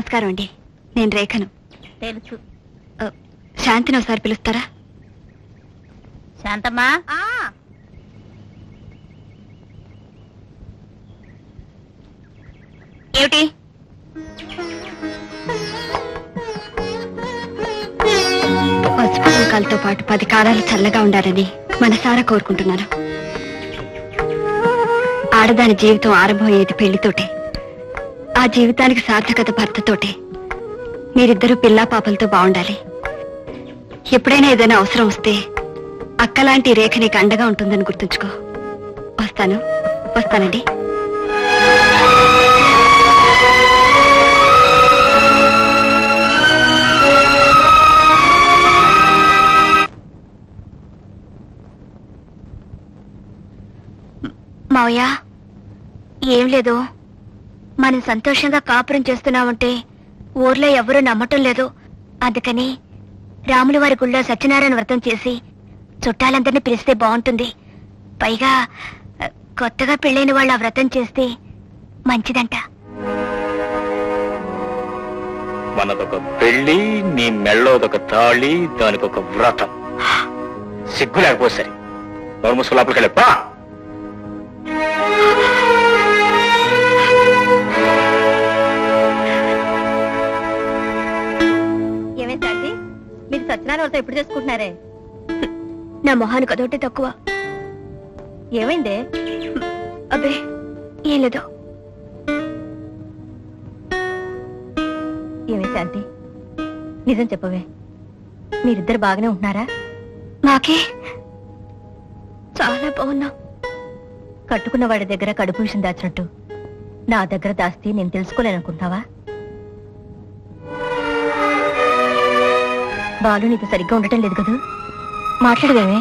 నమస్కారం అండి నేను రేఖను. తెలుసు. శాంతిని ఒకసారి పిలుస్తారా? శాంతమ్మా? ఏమిటి? పసుపు పాటు పది కాలాలు చల్లగా ఉండాలని మనసారా కోరుకుంటున్నాను. ఆడదాని జీవితం ఆరంభమయ్యేది పెళ్ళితోటే. ఆ జీవితానికి సార్థకత భర్తతోటే. మీరిద్దరూ పిల్లా పాపలతో బాగుండాలి ఎప్పుడైనా ఏదైనా అవసరం వస్తే అక్కలాంటి రేఖ నీకు అండగా ఉంటుందని గుర్తుంచుకో. వస్తాను. వస్తానండి. మావయ్య ఏం లేదు. మనం సంతోషంగా కాపురం చేస్తున్నామంటే ఊర్లో ఎవరూ నమ్మటం లేదు. అందుకని రాముల వారి గుళ్ళో సత్యనారాయణ వ్రతం చేసి చుట్టాలందరినీ పిలిస్తే బాగుంటుంది. పైగా కొత్తగా పెళ్ళైన వాళ్ళు ఆ వ్రతం చేస్తే మంచిదంట. మనదొక పెళ్ళి నీ మెళ్ళోదొక తాళి దానికొక వ్రతం. సిగ్గు లేకపోతే సరే. నోరు మూసుకు లోపలికి వెళ్ళి వ్రతం ఎప్పుడు చేసుకుంటున్నారే? నా మొహానికి అదొకటి తక్కువ. ఏమైందే? అబ్బే ఏం లేదు. ఏమి శాంతి? నిజం చెప్పవే. మీరిద్దరు బాగానే ఉంటున్నారా? నాకే చాలా బాగున్నాం. కట్టుకున్న వాడి దగ్గర కడుపు విషయం దాచినట్టు. నా దగ్గర దాస్తి నేను తెలుసుకోలేననుకుంటున్నావా? బాలు నీకు సరిగ్గా ఉండటం లేదు కదూ? మాట్లాడవేమే.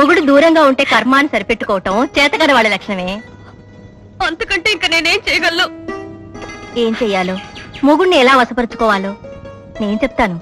మొగుడు దూరంగా ఉంటే కర్మాన్ని సరిపెట్టుకోవటం చేతగల వాళ్ళ లక్షణమే. అంతకంటే ఇంకా నేనేం చేయగలను? ఏం చెయ్యాలో? మొగుడిని ఎలా వశపరుచుకోవాలో? నేను చెప్తాను.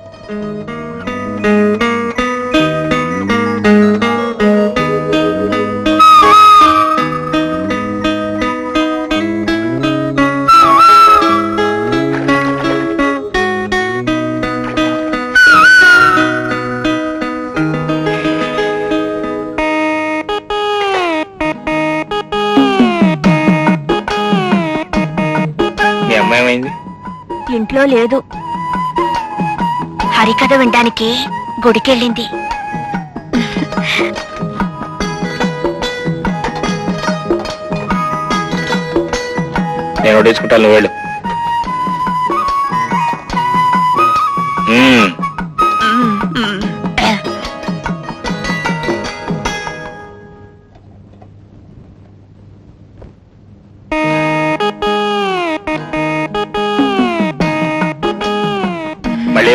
ఏమైంది ఇంట్లో లేదు. హరికథ వినడానికి గుడికెళ్ళింది. నేను నువ్వు వెళ్ళు. మ్మ్.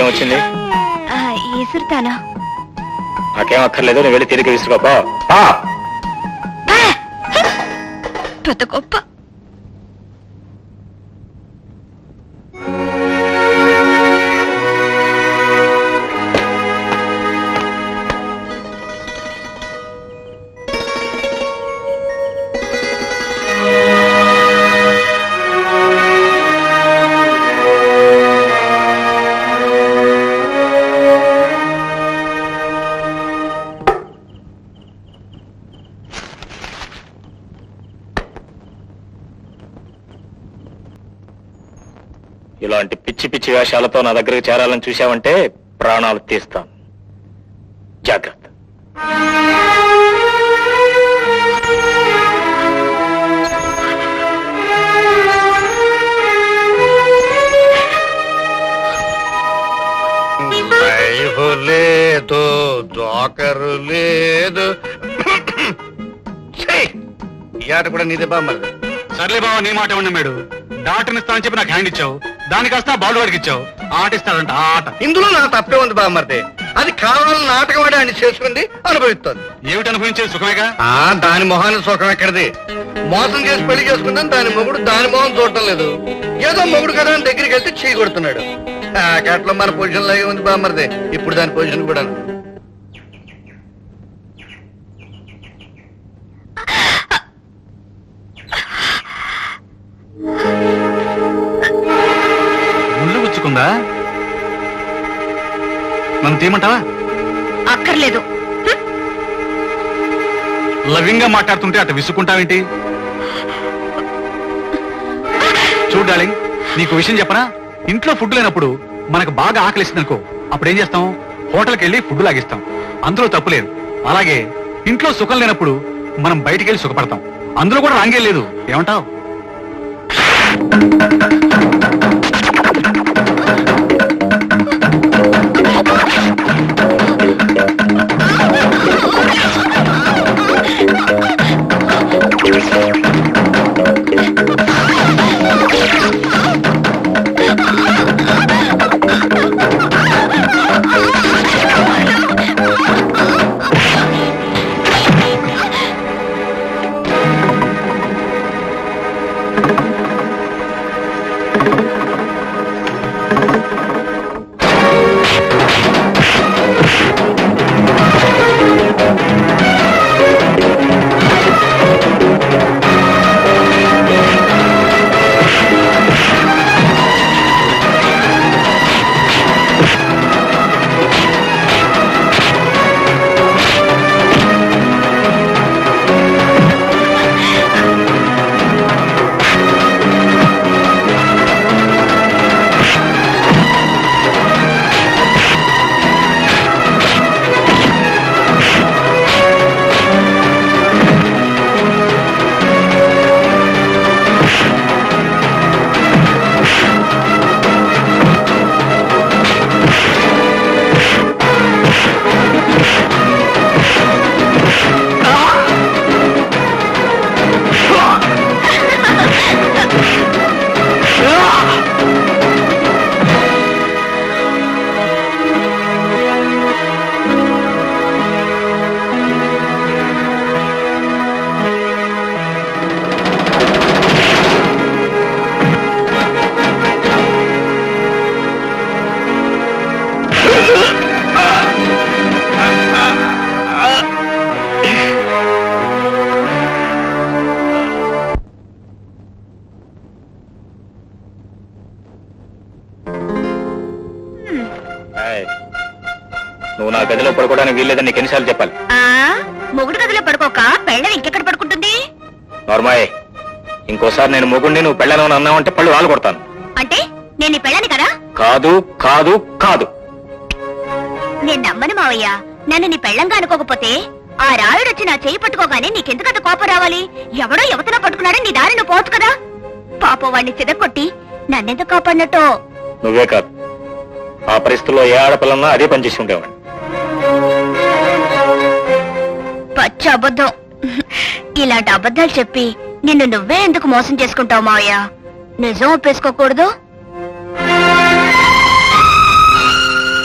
మళ్ళీ ఏమొచ్చింది ఈసురుతాను నాకేం అక్కర్లేదు నువ్వు వెళ్ళి తిరిగి విసురుకోపా. పెద్ద గొప్ప. ఇలాంటి పిచ్చి పిచ్చి వేషాలతో నా దగ్గరికి చేరాలని చూశావంటే ప్రాణాలు తీస్తాను. జాగ్రత్త. లైఫ్ లేదు జోకరు లేదు. ఆట కూడా నీదే బామ్మది సర్లే బావ నీ మాట ఉన్నాడు డాక్టర్ని ఇస్తానని చెప్పి నాకు హ్యాండ్ ఇచ్చావు. దానికాస్త బాల్ వాడికి ఇచ్చావు. ఆట ఇస్తాడంట ఆ ఆట. ఇందులో నా తప్పే ఉంది బామ్మర్ది. అది కావాలని నాటకం ఆడి ఆయన చేసుకుంది అనుభవిస్తుంది. ఏమిటి అనుభవించేది సుఖమేగా? ఆ దాని మొహాన్ని సుఖం ఎక్కడిది? మోసం చేసి పెళ్ళి చేసుకుందని దాని మొగుడు దాని మొహం చూడటం లేదు. ఏదో మొగుడు కదా అని దగ్గరికి వెళ్తే చేయి కొడుతున్నాడు అట్లా మన పొజిషన్ లాగే ఉంది బామ్మరిది. ఇప్పుడు దాని పొజిషన్ కూడా గుచ్చుకుందా నన్ను తీయమంటావా? అక్కర్లేదు. లవింగ్గా మాట్లాడుతుంటే అటు విసుకుంటావేంటి చూడు డార్లింగ్ నీకు విషయం చెప్పనా? ఇంట్లో ఫుడ్ లేనప్పుడు మనకు బాగా ఆకలిస్తుంది అనుకో అప్పుడు ఏం చేస్తాం? హోటల్కి వెళ్ళి ఫుడ్ లాగిస్తాం. అందులో తప్పు లేదు. అలాగే ఇంట్లో సుఖం లేనప్పుడు మనం బయటికి వెళ్ళి సుఖపడతాం. అందులో కూడా రాంగే లేదు. ఏమంటావ్? నువ్వు నా గదిలో పడుకోవడానికి వీల్లేదని నీకు ఎన్నిసార్లు చెప్పాలి. ఆ? మొగుడు గదిలో పడుకోక పెళ్ళం ఇంకెక్కడ పడుకుంటుంది? నార్మాయ్ ఇంకోసారి నేను మొగుడిని నువ్వు పెళ్ళను అన్నావంటే పళ్ళు రాలు కొడతాను. అంటే నేను నీ పెళ్ళాని కదా? కాదు కాదు కాదు. నేను నమ్మను మావయ్య. నన్ను నీ పెళ్ళంగా అనుకోకపోతే ఆ రాయుడు వచ్చి నా చేయి పట్టుకోగానే నీకెందుకంత కోపం రావాలి? ఎవడో యువతలో పట్టుకున్నాడని నీ దారి నువ్వు పోవచ్చు కదా? పాప వాడిని చిదక్కొట్టి నన్నెందుకు కాపాడినట్టో? నువ్వే కాదు. ఆ పరిస్థితుల్లో ఏ ఆడపిల్లన్నా అదే పనిచేసి ఉండేవాడిని. పచ్చ అబద్ధం. ఇలాంటి అబద్ధాలు చెప్పి నిన్ను నువ్వే ఎందుకు మోసం చేసుకుంటావు మావయ్య? నిజం ఒప్పేసుకోకూడదు.